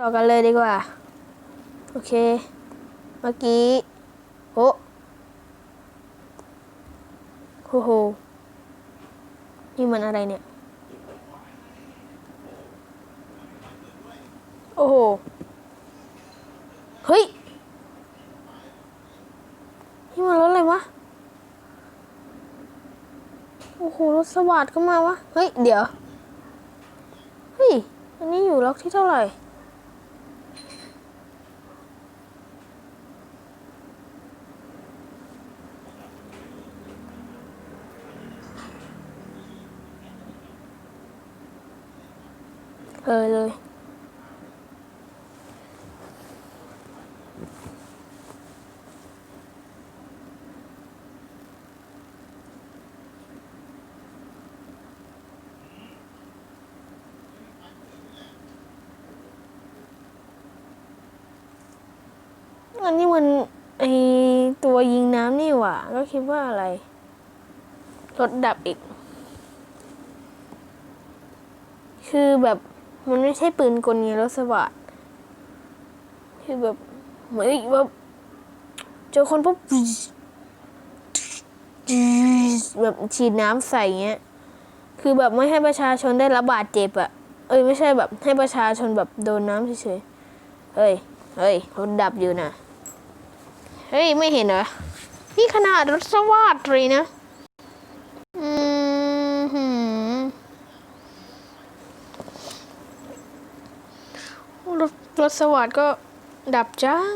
ต่อกันเลยดีกว่า โอเค เมื่อกี้โอ้โหโหนี่มันอะไรเนี่ย โอ้โห เฮ้ย นี่มันรถอะไรวะ โอ้โห รถสวัสดก็มาวะ เฮ้ย เดี๋ยว เฮ้ย อันนี้อยู่ล็อกที่เท่าไหร่ เลยเลย อันนี้มันไอตัวยิงน้ำนี่หว่า ก็คิดว่าอะไร รถดับอีก คือแบบ มันไม่ใช่ปืนกลไงรถสวัสดคือแบบเหมือนแบบเจอคนปุ๊บแบบฉีดน้ำใส่เงี้ย คือแบบไม่ให้ประชาชนได้รับบาดเจ็บอะเอ้ยไม่ใช่แบบให้ประชาชนแบบโดนน้ำเฉยๆ เฮ้ย เฮ้ยรถดับอยู่นะ เฮ้ย ไม่เห็นเหรอ นี่ขนาดรถสวัสดเลยนะ อืมหืม รถรถสวัสดก็ดับจ้าง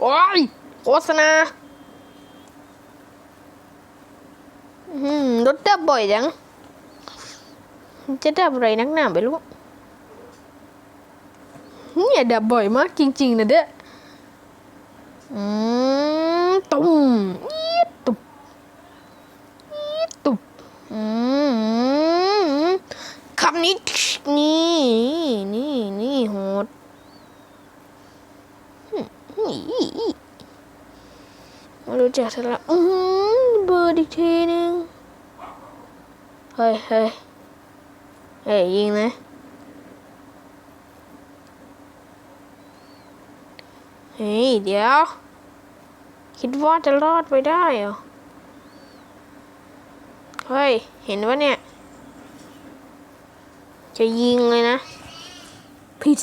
โอ้ยโฆษณาอื้อหือรถดับบ่อยจัง จะดับอะไรนักหนาไม่รู้เนี่ยดับบ่อยมากจริง ๆ นะเด้ออืมตุ่มอี๊ดตุบอี๊ดตุบอืมคำนี้นี่นี่นี่โหดหึอี มารู้จักซะละอือหือเบิร์ดอีกทีหนึง เฮ้ยเฮ้ยเฮ้ยยิงนะเฮ้ยเดี๋ยว คิดว่าจะรอดไปได้เหรอ เฮ้ย เห็นว่าเนี่ย จะยิงเลยนะ ผิด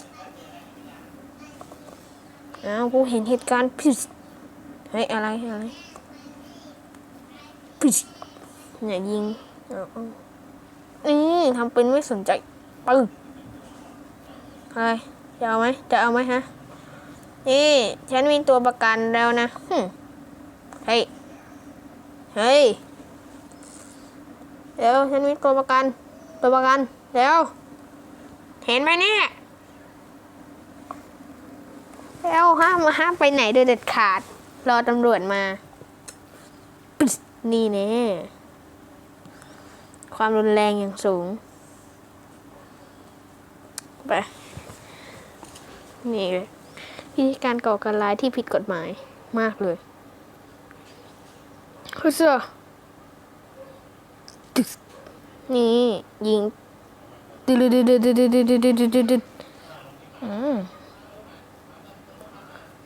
อ้าวกูเห็นเหตุการณ์ผิดเฮ้ยอะไรอะไร ผิดอย่ายิงนี่ทำเป็นไม่สนใจปึ้งอะไรจะเอาไหมจะเอาไหมฮะ นี่ฉันมีตัวประกันแล้วนะหึเฮ้ย เฮ้ย เดี๋ยวฉันมีตัวประกัน ตัวประกันเดี๋ยวเห็นไหมเนี่ยแล้วห้ามห้ามไปไหนโดยเด็ดขาด รอตำรวจมา นี่แน่ความรุนแรงอย่างสูง ไป นี่เลยวิธีการก่อการร้ายที่ผิดกฎหมายมากเลยคือเสือนี่ยิงดึดดึดดึดดึดดึดดึดดึดดึดดึดดึดดึดอืม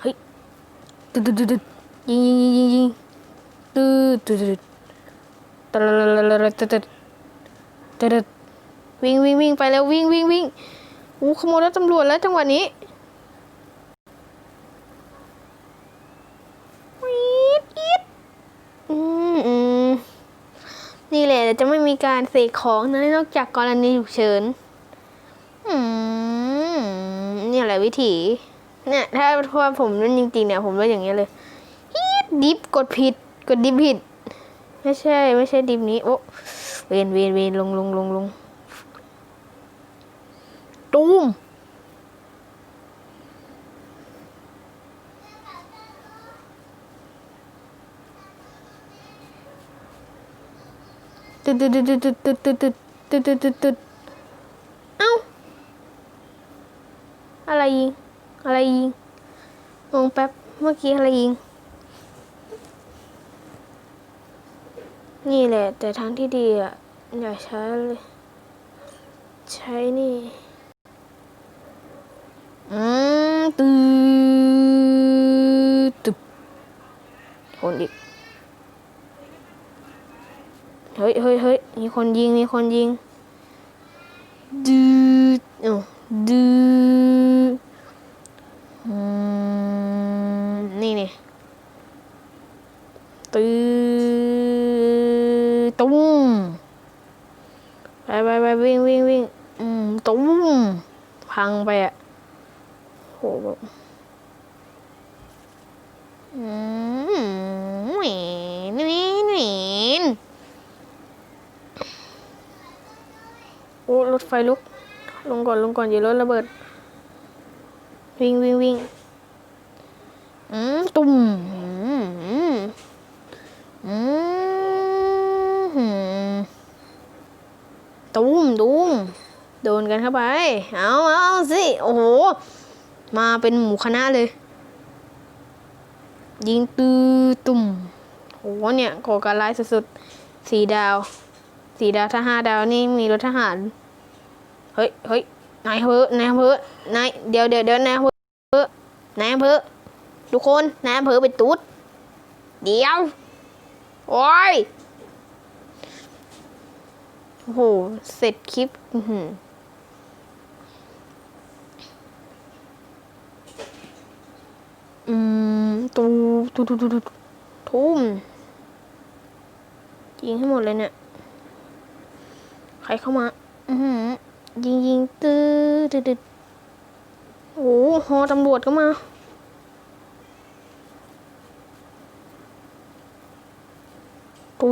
เฮ้ยดึดดึดดึดดึดยิงยิงยิงยิง ยิงดึดดึดดึดตะละละละละละตึดตึดตึดตึดวิ่งวิ่งวิ่งไปแล้ววิ่งวิ่งวิ่งอู้ขโมยรถตำรวจแล้วจังหวะนี้อีดอืมอืมนี่แหละจะไม่มีการเสกของนะนอกจากกรณีฉุกเฉินอืมเนี่ยแหละวิธีเนี่ยถ้าถ้าผมนั่นจริงๆเนี่ยผมว่าอย่างเงี้ยเลยฮีดดิฟกดผิด กดดิฟผิด ไม่ใช่ ไม่ใช่ดิฟนี้ โอ้เวนเวนเวนลงลงลงลงตูมตึ๊ดตึ๊ดตึ๊ดตึ๊ดตึ๊ดตึ๊ดตึ๊ดตึ๊ดตึ๊ดตึ๊ดตึ๊ดเอ้า อะไรยิง อะไรยิงงงแป๊บ เมื่อกี้อะไรยิง นี่แหละ แต่ทางที่ดีอะ อย่าใช้เลย ใช้นี่ตื้อตึบคนอีก เฮ้ยเฮ้ยเฮ้ยมีคนยิง มีคนยิง ไปไปไปวิ่งวิ่งวิ่งอืมตุ้มพังไปอะโหแบบอืมหวนแหนแหวนโอ้รถไฟลุก ลงก่อนลงก่อนอย่ารถระเบิด วิ่งวิ่งวิ่งอืมตุ่มอืมอืมอืมอืม ตุ้มตุ้มโดนกันเข้าไป เอาเอาสิ โอ้โห มาเป็นหมู่คณะเลย ยิงตือตุ่มโหเนี่ยก่อการร้ายสุดๆสี่ดาว สี่ดาวถ้าห้าดาวนี่มีรถทหาร เฮ้ยเฮ้ยนายอำเภอนายอำเภอนายเดี๋ยวเดี๋ยวเดี๋ยวนายอำเภอนายอำเภอทุกคนนายอำเภอไปตูดเดี๋ยว โอ้ย โอ้โห เสร็จคลิป อื้อหืออืมตูตูตูตูตูทุ่มยิงให้หมดเลยเนี่ย ใครเข้ามา อือหือยิงยิงตื้อดืดโอ้โหอตำรวจก็มาปู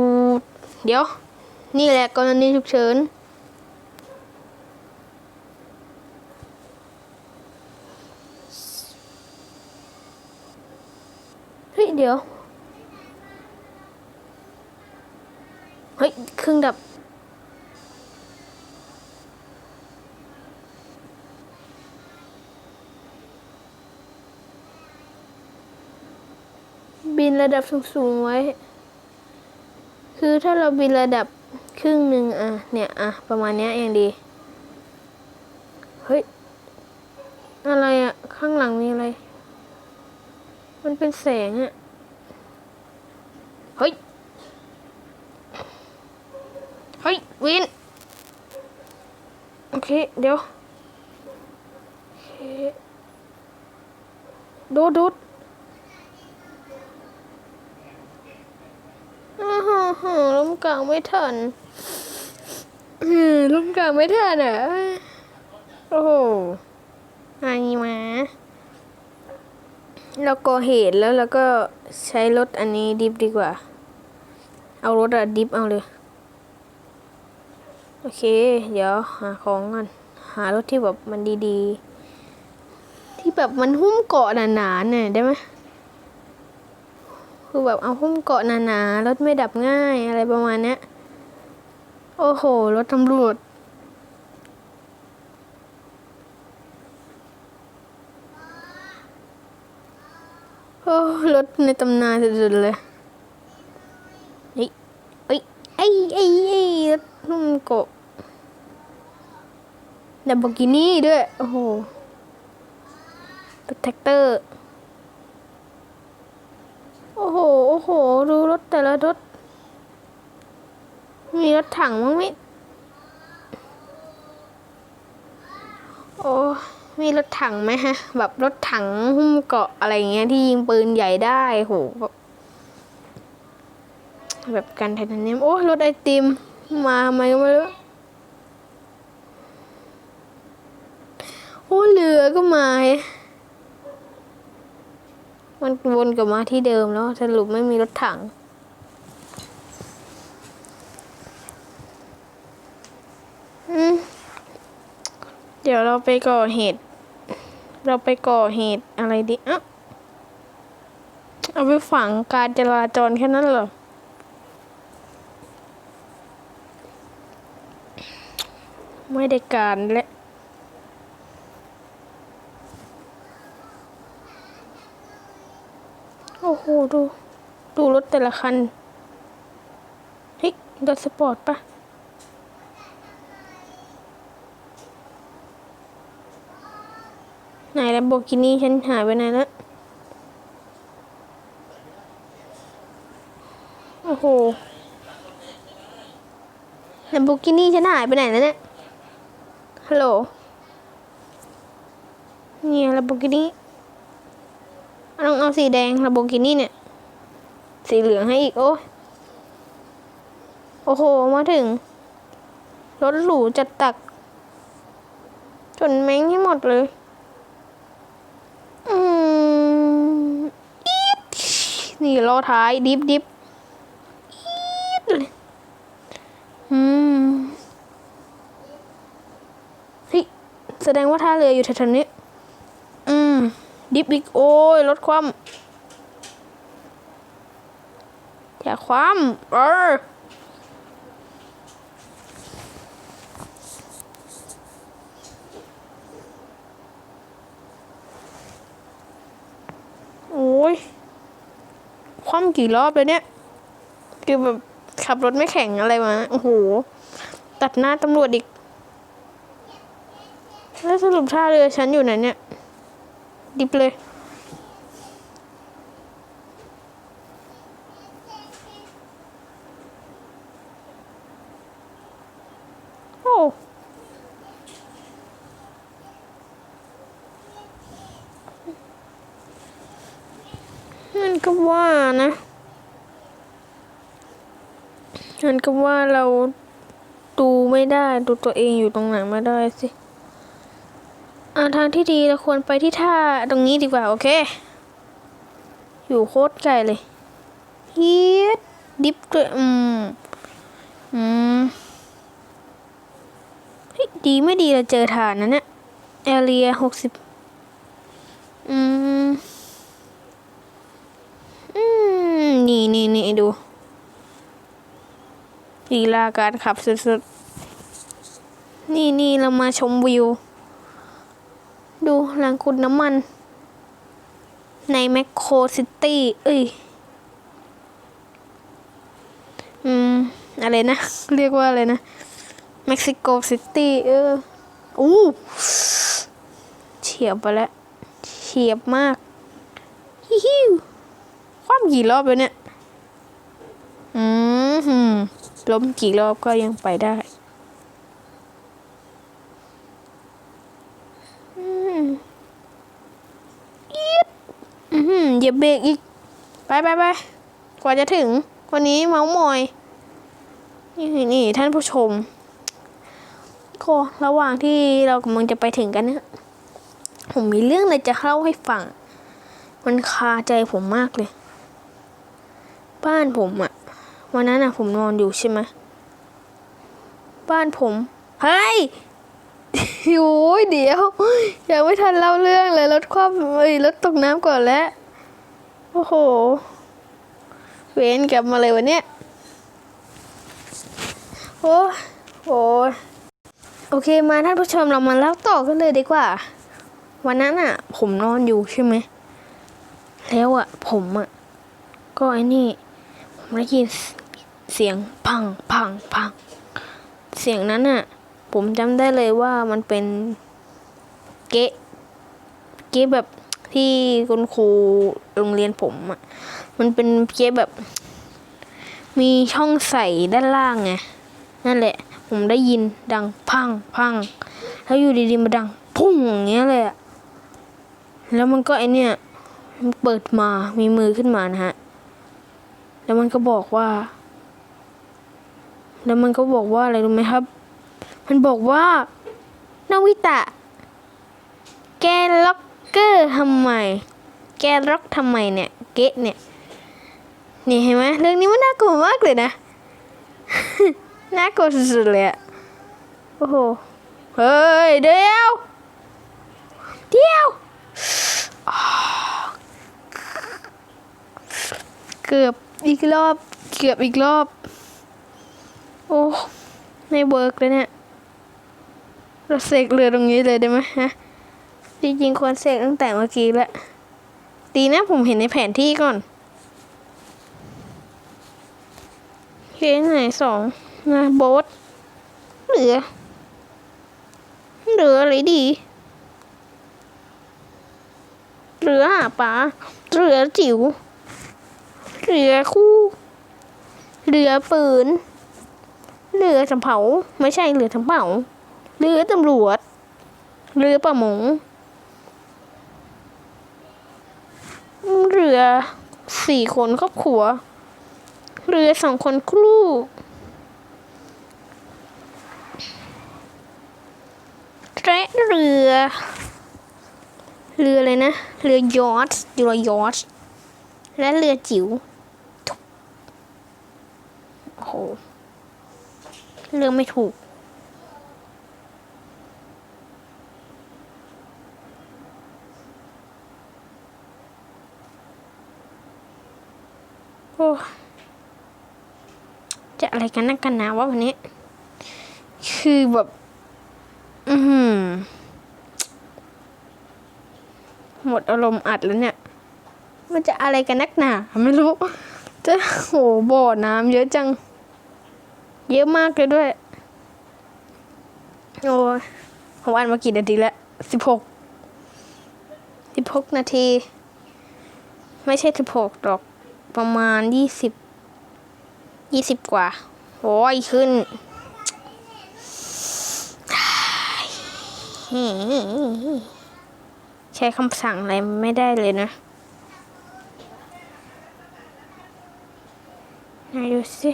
เดี๋ยว นี่แหละกรณีฉุกเฉิน เฮ้ย เดี๋ยว เฮ้ย เครื่องดับ บินระดับสูงๆไว้ คือถ้าเราบินระดับ ครึ่งหนึ่งอะ เนี่ยอะ ประมาณเนี้ยยังดี เฮ้ย อะไรอะ ข้างหลังมีอะไร มันเป็นแสงอะ เฮ้ย เฮ้ย วิน โอเค เดี๋ยวโอเคโดดโดด อ้าวหอล้ม กลางไม่ทันอืมล้มกลางไม่ทันอะโอ้โหอันนี้มาเราก่อเหตุแล้วเราก็ใช้รถอันนี้ดิฟดีกว่า เอารถอะดิฟเอาเลย โอเค เดี๋ยวหาของก่อนหารถที่แบบมันดีๆ ที่แบบมันหุ้มเกาะหนาๆหน่อยได้ไหม คือแบบเอาหุ้มเกาะหนาๆรถไม่ดับง่ายอะไรประมาณเนี้ยโอ้โห รถตำรวจโอ้รถในตำนานสุดๆเลยเฮ้ยเฮ้ยไอ้ไอ้ไอ้รถหุ้มเกาะดัมโบกินี่ด้วย โอ้โหรถแท็กเตอร์ โอ้โห โอ้โห ดูรถแต่ละรถ มีรถถังมั้งไหมโอ้ มีรถถังไหมฮะ แบบรถถังหุ้มเกาะอะไรเงี้ยที่ยิงปืนใหญ่ได้โหแบบแบบกันไทเทเนียมโอ้รถไอติม มาทำไมก็ไม่รู้โอ้เรือก็มา มันวนกลับมาที่เดิมแล้วสรุปไม่มีรถถัง เดี๋ยวเราไปก่อเหตุ เราไปก่อเหตุอะไรดีอะเอาไปฝังการจราจรแค่นั้นเหรอ ไม่ได้การและ โอ้โห ดู ดูรถแต่ละคัน เฮ้ยรถสปอร์ตปะไหนแล้วโบกินี่ฉันหายไปไหนแล้วโอ้โหแลมโบกินี่ฉันหายไปไหนแล้วเนี่ย ฮัลโหล เนี่ยลมโบกินี่ ต้องเอาสีแดงลมโบกินี่เนี่ย สีเหลืองให้อีกโอ้โอ้โห มาถึง รถหรูจัดตัก จนแม่งให้หมดเลย อืมอีดนี่ล้อท้าย ดิฟดิฟอีดเลยอืมเฮ้ยแสดงว่าท่าเรืออยู่แถวๆนี้ ดิฟอีกโอ้ยรถคว่ำอย่าคว่ำเออโอ้ยคว่ำกี่รอบเลยเนี่ยคือแบบขับรถไม่แข็งอะไรมาโอ้โห ตัดหน้าตำรวจอีก แล้วสรุปท่าเรือฉันอยู่ไหนเนี่ย ดิบเลย โอ้มันก็ว่านะมันก็ว่าเราดูไม่ได้ ดูตัวเองอยู่ตรงไหนไม่ได้สิ ทางที่ดีเราควรไปที่ท่าตรงนี้ดีกว่า โอเค อยู่โคตรไกลเลยฮีดดิฟด้วอืม อืมเฮ้ยดีไม่ดีเราเจอฐานนะเนี่ยแอเรียหกสิบอืม อืม นี่นี่นี่ดูลีลาการขับสุดๆ นี่นี่เรามาชมวิว ดูหลังคุณน้ำมัน ในแมคโครซิตี้ เอ้ย อืม อะไรนะ เรียกว่าอะไรนะ เม็กซิโกซิตี้ เอออู้เฉียบไปแล้วเฉียบมากฮิฮิวความกี่รอบแล้วเนี่ย อืมหืมล้มกี่รอบก็ยังไปได้ อืมอีดอื อหืออย่าเบรกอีก ไปไปไปกว่าจะถึงวันนี้เมาส์มอย นี่นี่ท่านผู้ชมก็ระหว่างที่เรากำลังจะไปถึงกันเนี่ยผมมีเรื่องอะไรจะเล่าให้ฟัง มันคาใจผมมากเลย บ้านผมอะวันนั้นอะผมนอนอยู่ใช่ไหมบ้านผม เฮ้ยโอ้ยเดี๋ยว ยังไม่ทันเล่าเรื่องเลยรถคว่ำเอ้ยรถตกน้ำก่อนแล้ว โอ้โห เวนกลับมาเลยวันเนี้ยโอ้โอ้ยโอเคมาท่านผู้ชมเรามาเล่าต่อกันเลยดีกว่า วันนั้นอะผมนอนอยู่ใช่ไหม แล้วอะผมอะก็ไอ้นี่ ผมได้ยินเสียงพังพังพัง เสียงนั้นอะผมจำได้เลยว่ามันเป็นเก๊ะเก๊ะแบบ ที่คุณครูโรงเรียนผมอะมันเป็นเก๊ะแบบ มีช่องใส่ด้านล่างไง นั่นแหละ ผมได้ยินดังพังพัง แล้วอยู่ดีๆมาดัง พุ่งอย่างเงี้ยเลยอะแล้วมันก็ไอเนี่ยมันเปิดมา มีมือขึ้นมานะฮะ แล้วมันก็บอกว่า แล้วมันก็บอกว่าอะไรรู้ไหมครับ มันบอกว่านาวิตะ แกล็อก เกอร์ทำไม แกล็อกทำไมเนี่ย เกะเนี่ย นี่เห็นไหมเรื่องนี้มันน่ากลัวมากเลยนะ น่ากลัวสุดๆเลยอะโอ้โห เฮ้ย เดี๋ยว เดี๋ยวเกือบอีกรอบ เกือบอีกรอบ โอ้ไม่เวิร์กเลยเนี่ย เราเสกเรือตรงนี้เลยได้ไหมฮะ จริงๆควรเสกตั้งแต่เมื่อกี้แล้วดีนะผมเห็นในแผนที่ก่อนเคไหนสองนะโบ๊ทเหลือ เหลืออะไรดีรือหาปลาเรือจิ๋วเรือคู่เรือปืนเรือสำเภาไม่ใช่เรือสำเภาเรือตำรวจเรือประมง เรือสี่คนครอบครัว เรือสองคนครู่และเรือ เรือเลยนะ เรือยอชเรือยอชและเรือจิ๋วโอ้โหเรื่องไม่ถูก อ้จะอะไรกันนักกันหนาวะวันนี้ คือแบบ อือหือหมดอารมณ์อัดแล้วเนี่ย มันจะอะไรกันนักหนาไม่รู้ จะโหบ่อน้ำเยอะจัง เยอะมากเลยด้วย โอ้ผมอ่านมากี่นาทีแล้วสิบหกสิบหกนาที ไม่ใช่สิบหกหรอก ประมาณยี่สิบยี่สิบกว่า โอ้ยขึ้นใช้คำสั่งอะไรไม่ได้เลยนะไหนดูสิ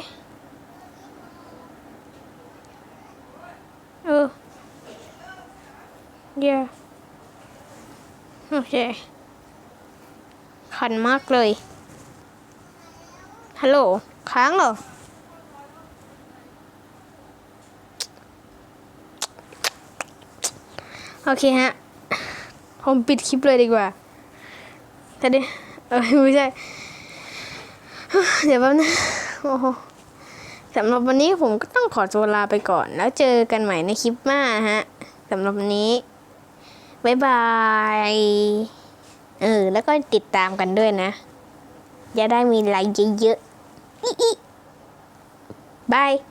เออเย่โอเคขันมากเลย ฮัลโหล ค้างเหรอ โอเคฮะ ผมปิดคลิปเลยดีกว่าแต่ดิเออไม่ใช่ เดี๋ยวแป๊บนึงโอ้โหสำหรับวันนี้ผมก็ต้องขอตัวลาไปก่อน แล้วเจอกันใหม่ในคลิปหน้าฮะสำหรับวันนี้ บ๊ายบาย เออ แล้วก็ติดตามกันด้วยนะ จะได้มีไลค์เยอะๆ อิอิบาย